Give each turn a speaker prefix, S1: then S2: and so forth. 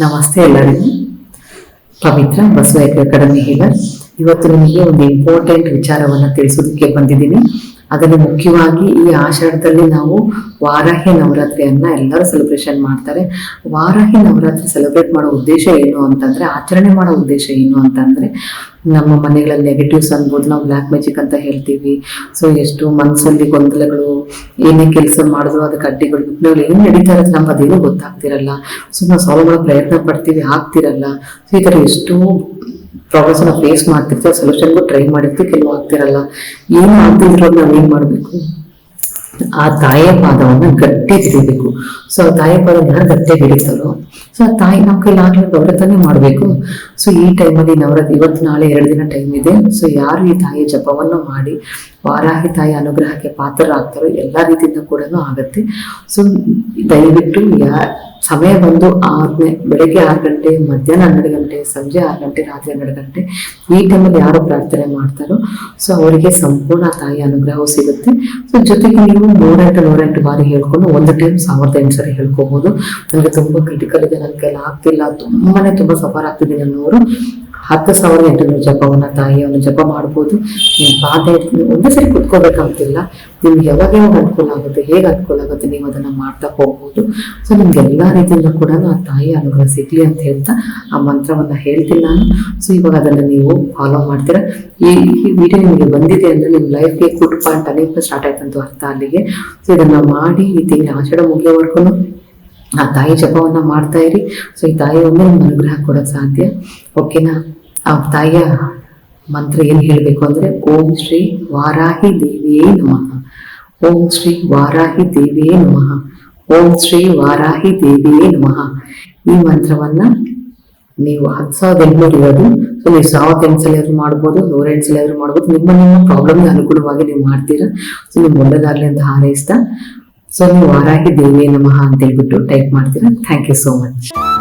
S1: ನಮಸ್ತೆ ಎಲ್ಲರಿಗೂ. ಪವಿತ್ರ ಬಸವ ಅಕಾಡೆಮಿ ಹೇಳರ್ ಇವತ್ತು ನಿಮಗೆ ಒಂದು ಇಂಪಾರ್ಟೆಂಟ್ ವಿಚಾರವನ್ನ ತಿಳಿಸೋದಕ್ಕೆ ಬಂದಿದ್ದೀನಿ. ಅದನ್ನು ಮುಖ್ಯವಾಗಿ ಈ ಆಷಾಢದಲ್ಲಿ ನಾವು ವಾರಾಹಿ ನವರಾತ್ರಿಯನ್ನ ಎಲ್ಲರೂ ಸೆಲೆಬ್ರೇಷನ್ ಮಾಡ್ತಾರೆ. ವಾರಾಹಿ ನವರಾತ್ರಿ ಸೆಲೆಬ್ರೇಟ್ ಮಾಡೋ ಉದ್ದೇಶ ಏನು ಅಂತಂದ್ರೆ, ಆಚರಣೆ ಮಾಡೋ ಉದ್ದೇಶ ಏನು ಅಂತಂದ್ರೆ, ನಮ್ಮ ಮನೆಗಳಲ್ಲಿ ನೆಗೆಟಿವ್ಸ್ ಅನ್ಬೋದು, ನಾವು ಬ್ಲ್ಯಾಕ್ ಮ್ಯಾಜಿಕ್ ಅಂತ ಹೇಳ್ತೀವಿ. ಸೊ ಎಷ್ಟು ಮನಸ್ಸಲ್ಲಿ ಗೊಂದಲಗಳು ಏನೇ ಕೆಲಸ ಮಾಡಿದ್ರು ಅದಕ್ಕೆ ಅಡ್ಡಿಗಳು ಬಿಟ್ಟು ಏನು ನಡೀತಾ ಇರೋದು ನಮ್ಗೆ ಅದೇನು ಗೊತ್ತಾಗ್ತಿರಲ್ಲ. ಸೊ ನಾವು ಸಾಲ್ವ್ ಮಾಡೋ ಪ್ರಯತ್ನ ಪಡ್ತೀವಿ, ಆಗ್ತಿರಲ್ಲ. ಸೊ ಈ ಥರ ಎಷ್ಟೋ ಪ್ರಾಬ್ಲಮ್ಸ್ನ ಫೇಸ್ ಮಾಡ್ತಿರ್ತೀವಿ ಸೊಲ್ಯೂಷನ್ಗೂ ಟ್ರೈ ಮಾಡಿರ್ತೀವಿ, ಕೆಲವು ಆಗ್ತಿರಲ್ಲ. ಏನು ಆಗ್ತಿದ್ರು ನಾವು ಏನು ಮಾಡಬೇಕು? ಆ ತಾಯಿಯ ಪಾದವನ್ನು ಗಟ್ಟಿ ಹಿಡಿಬೇಕು. ಸೊ ತಾಯಿಯ ಪಾದ ಯಾರು ಗಟ್ಟಿಯಾಗಿ ಹಿಡಿತಾರೋ. ಸೊ ಆ ತಾಯಿ ನಮ್ಮ ಕೈಲಾಗ್ಲಿ ವ್ರತನೇ ಮಾಡಬೇಕು. ಸೊ ಈ ಟೈಮಲ್ಲಿ ನವರಾತ್ರಿ, ಇವತ್ತು ನಾಳೆ ಎರಡು ದಿನ ಟೈಮ್ ಇದೆ. ಸೊ ಯಾರು ಈ ತಾಯಿಯ ಜಪವನ್ನು ಮಾಡಿ ವಾರಾಹಿ ತಾಯಿ ಅನುಗ್ರಹಕ್ಕೆ ಪಾತ್ರರಾಗ್ತಾರೋ ಎಲ್ಲ ರೀತಿಯಿಂದ ಕೂಡ ಆಗುತ್ತೆ. ಸೊ ದಯವಿಟ್ಟು ಯಾ, ಸಮಯ ಬಂದು ಆರನೇ ಬೆಳಗ್ಗೆ ಆರು ಗಂಟೆ, ಮಧ್ಯಾಹ್ನ ಹನ್ನೆರಡು ಗಂಟೆ, ಸಂಜೆ ಆರು ಗಂಟೆ, ರಾತ್ರಿ ಹನ್ನೆರಡು ಗಂಟೆ ಈ ಟೈಮಲ್ಲಿ ಯಾರು ಪ್ರಾರ್ಥನೆ ಮಾಡ್ತಾರೋ ಸೊ ಅವರಿಗೆ ಸಂಪೂರ್ಣ ತಾಯಿ ಅನುಗ್ರಹವು ಸಿಗುತ್ತೆ. ಸೊ ಜೊತೆಗೆ ನೀವು ನೂರೆಂಟು ನೂರೆಂಟು ಬಾರಿ ಹೇಳ್ಕೊಂಡು ಒಂದು ಟೈಮ್ ಸಾವಿರದ ಎಂಟು ಸರಿ ಹೇಳ್ಕೋಬಹುದು ನನಗೆ ತುಂಬಾ ಕ್ರಿಟಿಕಲ್ ಇದೆ ನನ್ನ ಆಗ್ತಿಲ್ಲ. ತುಂಬಾನೇ ತುಂಬಾ ಸಫರ್ ಆಗ್ತಿದ್ದೀನಿ ಅನ್ನೋರು ಹತ್ತು ಸಾವಿರ ಎಂಟುನೂರು ಜಪವನ್ನು ತಾಯಿಯನ್ನು ಜಪ ಮಾಡ್ಬೋದು. ನಿಮ್ಮ ಪಾದ ಇರ್ತೀನಿ ಒಂದೇ ಸರಿ ಕುತ್ಕೋಬೇಕಂತಿಲ್ಲ ನಿಮ್ಗೆ ಯಾವಾಗ ಯಾವಾಗ ಅನುಕೂಲ ಆಗುತ್ತೆ. ಹೇಗೆ ಅನುಕೂಲ ಆಗುತ್ತೆ ನೀವು ಅದನ್ನು ಮಾಡ್ತಾ ಹೋಗ್ಬೋದು. ಸೊ ನಿಮ್ಗೆ ಎಲ್ಲ ರೀತಿಯಿಂದ ಕೂಡ ಆ ತಾಯಿ ಅನುಗ್ರಹ ಸಿಗಲಿ ಅಂತ ಹೇಳ್ತಾ ಆ ಮಂತ್ರವನ್ನು ಹೇಳ್ತೀನಿ ನಾನು. ಸೊ ಇವಾಗ ಅದನ್ನು ನೀವು ಫಾಲೋ ಮಾಡ್ತೀರಾ? ಈ ಈ ವಿಡಿಯೋ ನಿಮಗೆ ಬಂದಿದೆ ಅಂದರೆ ನಿಮ್ಮ ಲೈಫ್ಗೆ ಗುಡ್ ಪಾಯಿಂಟ್ ಅನೇಕ ಸ್ಟಾರ್ಟ್ ಆಯ್ತಂತ ಅರ್ಥ ಅಲ್ಲಿಗೆ. ಸೊ ಇದನ್ನು ಮಾಡಿ ಈ ತಿಂಗಳ ಆಷಾಢ ಮುಗಿಯೋವರೆಗೂ ಆ ತಾಯಿ ಜಪವನ್ನು ಮಾಡ್ತಾ ಇರಿ. ಸೊ ಈ ತಾಯಿ ನಿಮ್ಮ ಅನುಗ್ರಹ ಕೊಡೋಕ್ಕೆ ಸಾಧ್ಯ. ಓಕೆನಾ ಆ ತಾಯಿಯ ಮಂತ್ರ ಏನು ಹೇಳಬೇಕು ಅಂದ್ರೆ, ಓಂ ಶ್ರೀ ವಾರಾಹಿ ದೇವಿಯೇ ನಮಃ. ಓಂ ಶ್ರೀ ವಾರಾಹಿ ದೇವಿಯೇ ನಮಃ. ಓಂ ಶ್ರೀ ವಾರಾಹಿ ದೇವಿಯೇ ನಮಃ. ಈ ಮಂತ್ರವನ್ನ ನೀವು ಹತ್ತು ಸಾವಿರದ ಎಂಟುನೂರು ಇರೋದು. ಸೊ ನೀವು ಸಾವಿರದ ಎಂಟು ಸಲ ಆದ್ರೂ ಮಾಡ್ಬೋದು ನೂರೆಂಟು ಸಲ ಆದ್ರೂ ಮಾಡ್ಬೋದು. ನಿಮ್ಮ ನಿಮ್ಮ ಪ್ರಾಬ್ಲಮ್ಗೆ ಅನುಗುಣವಾಗಿ ನೀವು ಮಾಡ್ತೀರಾ. ಸೊ ನಿಮ್ಗೆ ಒಳ್ಳೇದಾಗ್ಲಿ ಅಂತ ಹಾರೈಸ್ತಾ. ಸೊ ನೀವು ವಾರಾಹಿ ದೇವಿಯೇ ನಮಃ ಅಂತ ಹೇಳ್ಬಿಟ್ಟು ಟೈಪ್ ಮಾಡ್ತೀರಾ. Thank you so much